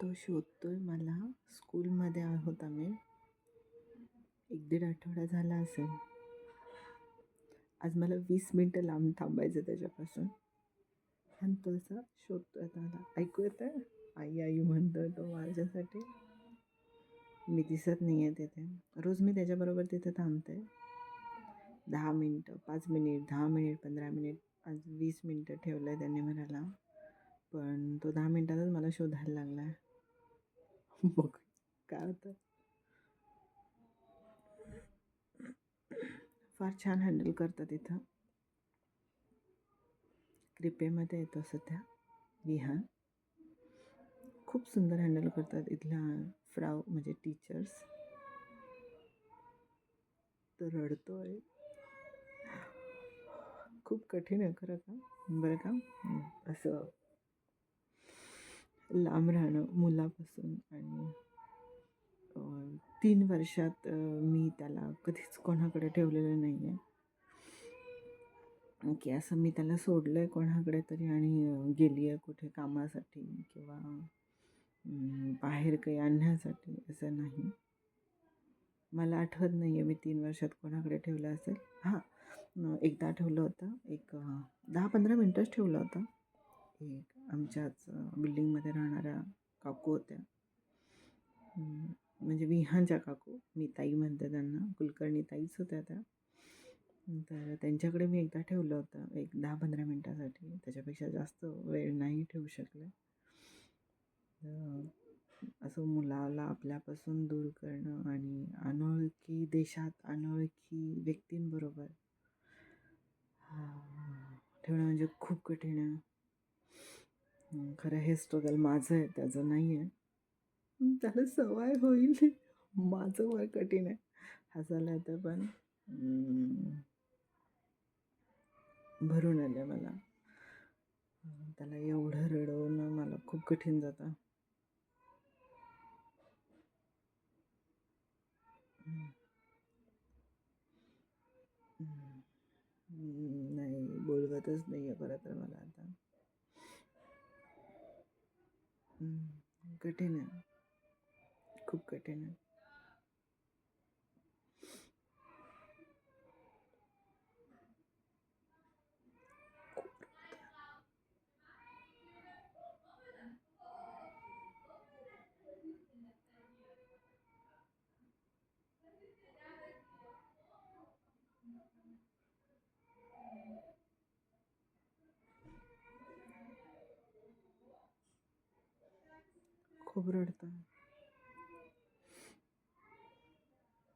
तो शोधतो आहे मला स्कूलमध्ये आहोत आम्ही. एक दीड आठवडा झाला असेल. आज मला वीस मिनटं लांब थांबायचं त्याच्यापासून. आणि तो असा शोधतो आता मला. ऐकू येतं आहे आई आई म्हणतो तो माझ्यासाठी. मी दिसत नाही आहे तिथे. रोज मी त्याच्याबरोबर तिथे थांबते. दहा मिनटं पाच मिनिट दहा मिनिट पंधरा मिनिट. आज वीस मिनटं ठेवलं आहे त्यांनी म्हणाला पण तो दहा मिनटातच मला शोधायला लागला आहे बघ काय होतं फार छान हँडल करतात इथं. क्रिपेमध्ये येतो सध्या. विहान. खूप सुंदर हँडल करतात इथला फ्राव म्हणजे टीचर्स तर रडतोय. खूप कठीण आहे खरं का? बरं का? असं. लांब राहणं मुलापासून आणि तीन वर्षात मी त्याला कधीच कोणाकडे ठेवलेलं नाही आहे की असं मी त्याला सोडलं आहे कोणाकडे तरी आणि गेली आहे कुठे कामासाठी किंवा बाहेर काही आणण्यासाठी असं नाही. मला आठवत नाही आहे मी तीन वर्षात कोणाकडे ठेवलं असेल. हां एकदा ठेवलं होतं. एक दहा पंधरा मिनटंच ठेवलं होतं. एक आमच्याच बिल्डिंगमध्ये राहणाऱ्या काकू होत्या. म्हणजे विहांच्या काकू. मी ताई म्हणते त्यांना. कुलकर्णी ताईच होत्या त्या. तर त्यांच्याकडे मी एकदा ठेवलं होतं. एक दहा पंधरा मिनटासाठी. त्याच्यापेक्षा जास्त वेळ नाही ठेवू शकले. असं मुलाला आपल्यापासून दूर करणं आणि अनोळखी देशात अनोळखी व्यक्तींबरोबर ठेवणं म्हणजे खूप कठीण आहे. खरं हे स्ट्रगल माझं आहे त्याचं नाही आहे. त्याला सवय होईल. माझं वय कठीण आहे. हसायला येतं पण भरून आलं मला. त्याला एवढं रडवणं मला खूप कठीण जातं. नाही बोलवतच नाही आहे परत तर मला आता. कठीण आहे. खूप कठीण आहे. खूप रडतं